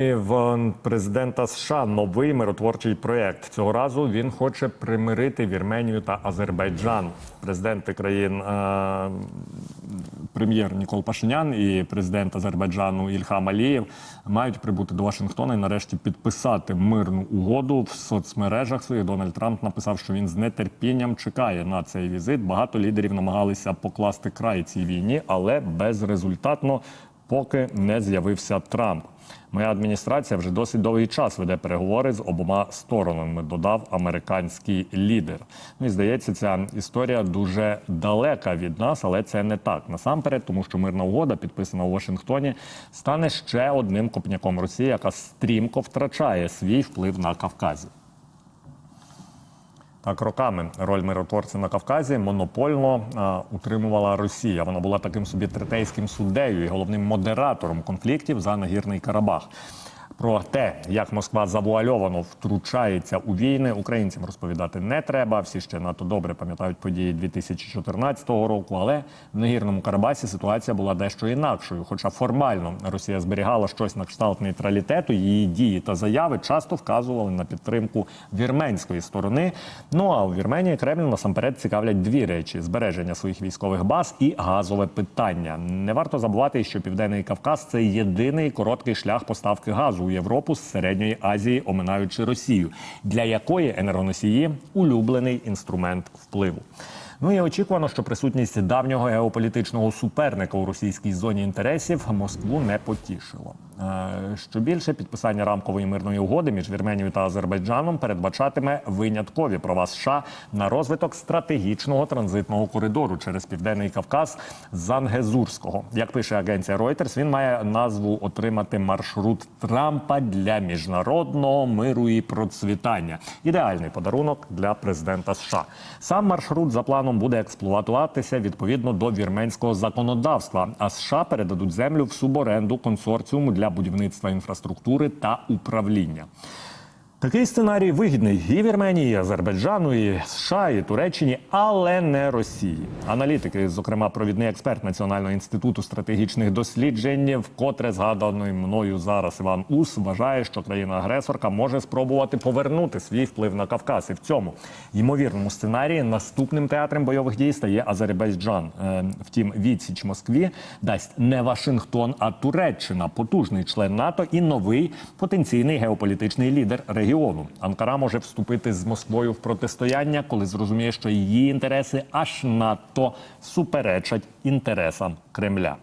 В президента США новий миротворчий проєкт. Цього разу він хоче примирити Вірменію та Азербайджан. Президенти країн е, прем'єр Нікол Пашинян і президент Азербайджану Ільхам Алієв мають прибути до Вашингтона і нарешті підписати мирну угоду в соцмережах своїх. Дональд Трамп написав, що він з нетерпінням чекає на цей візит. Багато лідерів намагалися покласти край цій війні, але безрезультатно, поки не з'явився Трамп. Моя адміністрація вже досить довгий час веде переговори з обома сторонами. Додав американський лідер. Ну здається, ця історія дуже далека від нас, але це не так. Насамперед, тому що мирна угода, підписана у Вашингтоні, стане ще одним копняком Росії, яка стрімко втрачає свій вплив на Кавказі. Так, роками роль миротворця на Кавказі монопольно а, утримувала Росія. Вона була таким собі третейським суддею і головним модератором конфліктів за нагірний Карабах. Про те, як Москва завуальовано втручається у війни, українцям розповідати не треба. Всі ще надто добре пам'ятають події 2014 року. Але в нагірному Карабасі ситуація була дещо інакшою. Хоча формально Росія зберігала щось на кшталт нейтралітету, її дії та заяви часто вказували на підтримку вірменської сторони. Ну а у Вірменії Кремль насамперед цікавлять дві речі: збереження своїх військових баз і газове питання. Не варто забувати, що південний Кавказ це єдиний короткий шлях поставки газу Європу з середньої Азії, оминаючи Росію, для якої енергоносії улюблений інструмент впливу. Ну і очікувано, що присутність давнього геополітичного суперника у російській зоні інтересів Москву не потішило. Е, Що більше підписання рамкової мирної угоди між Вірменією та Азербайджаном передбачатиме виняткові права США на розвиток стратегічного транзитного коридору через південний Кавказ Зангезурського. Як пише агенція Reuters, він має назву отримати маршрут Трампа для міжнародного миру і процвітання. Ідеальний подарунок для президента США. Сам маршрут за планом буде експлуатуватися відповідно до вірменського законодавства. А США передадуть землю в суборенду консорціуму для будівництва інфраструктури та управління. Такий сценарій вигідний і Вірменії, і Азербайджану, і США, і Туреччині, але не Росії. Аналітики, зокрема, провідний експерт Національного інституту стратегічних досліджень, вкотре згаданий мною зараз Іван Ус, вважає, що країна-агресорка може спробувати повернути свій вплив на Кавказ. І в цьому ймовірному сценарії наступним театром бойових дій стає Азербайджан. Е, Втім, відсіч Москві дасть не Вашингтон, а Туреччина, потужний член НАТО і новий потенційний геополітичний лідер регіону. Анкара може вступити з Москвою в протистояння, коли зрозуміє, що її інтереси аж надто суперечать інтересам Кремля.